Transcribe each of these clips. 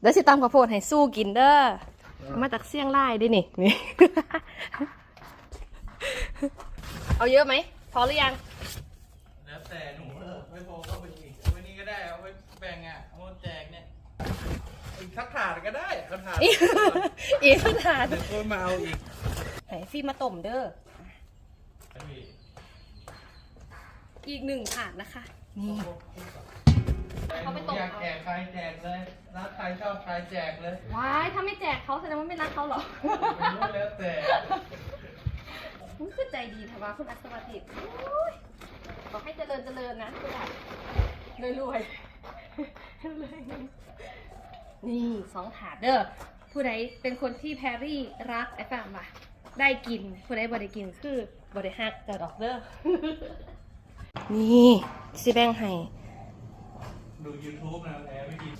เดี๋ยวสิตำข้าวโพดให้สู้กินเด้อมาจากเสี่ยงรายเด้วยนี่นี่ เอาเยอะไหม พอหรือยัง แล้วแต่หนูเออไม่พอก็ไปอีกวันนี้ก็ได้เอาไปแบ่งอะเอามาแจกเนี่ยอีกสักถาดก็ได้เอาถาดอีกอีกขนาดเดี๋ยวคนมาเอาอีกให้ฟิล์มมาต้มเด้ออีกหนึ่งถาดนะคะนี่เขา ไปตกอยากแจกใครแจกเลยรักใครชอบใครแจกเลยว้ายถ้าไม่แจกเขาแสดงว่าไม่รักเขาเหรอไม่รู้แล้วแต่คุณคือใจดีทว่าคุณอัศวติขอให้เจริญเจริญนะคุณอะรวยรวยรวยนี่สองถาดเด้อผู้ใดเป็นคนที่แพรรี่รักไอ้ฟามล่ะได้กินผู้ใดบ่ได้กินคือบ่ได้ฮักแต่ดอกเด้อนี่สิแบ่งให้ ดู YouTube นะแพ้ไม่ดี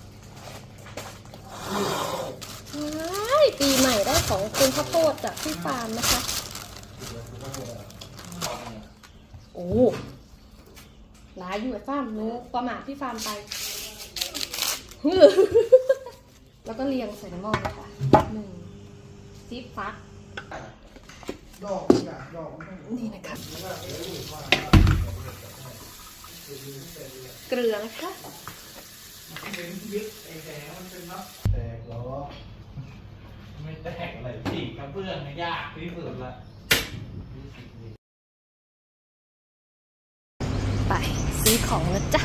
ว้ายปีใหม่ได้ของคุณข้าวโพดจากพี่ฟาร์มนะคะ โอ้หลายอยู่ไอ้ฟาร์มหนูประมาทพี่ฟาร์มไปฮึ่มแล้วก็เรียงใส่ในหม้อเลยค่ะหนึ่งซิปฟักดอกอยากดอกมันนี่นะคะ เกลือนะคะเป็นยึดไอ้แผลมันเป็นเนาะแตกล้อไม่แตกอะไรฉีกกระเบื้องเนี่ยยากที่สุดละไปซื้อของนะจ๊ะ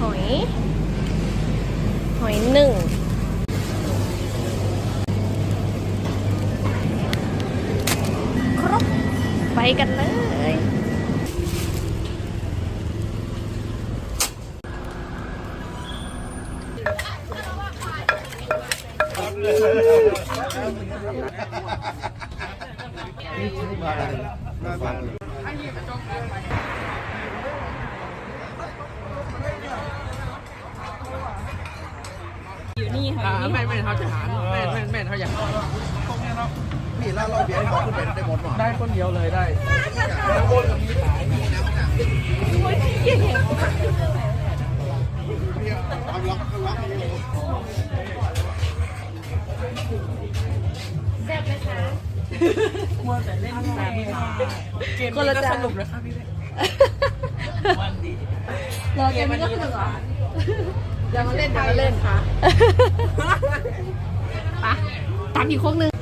หอย หอยหนึ่ง ครบ ไปกันเลย มาฟังอ่าแม่แม่เขาจะหารแม่แม่แม่เขาอยากนี่ล่าเราเบียร์ให้เขาขึ้นเป็นได้หมดหรอได้คนเดียวเลยได้เอา มัวแต่เล่นแฟนเกมนี้ก็สนุกนะคะพี่เล็เราเกมมันก็สนุกเหรอเดี๋มาเล่นเดี๋มาเล่นค่ะปะตามอีกโค้งนึง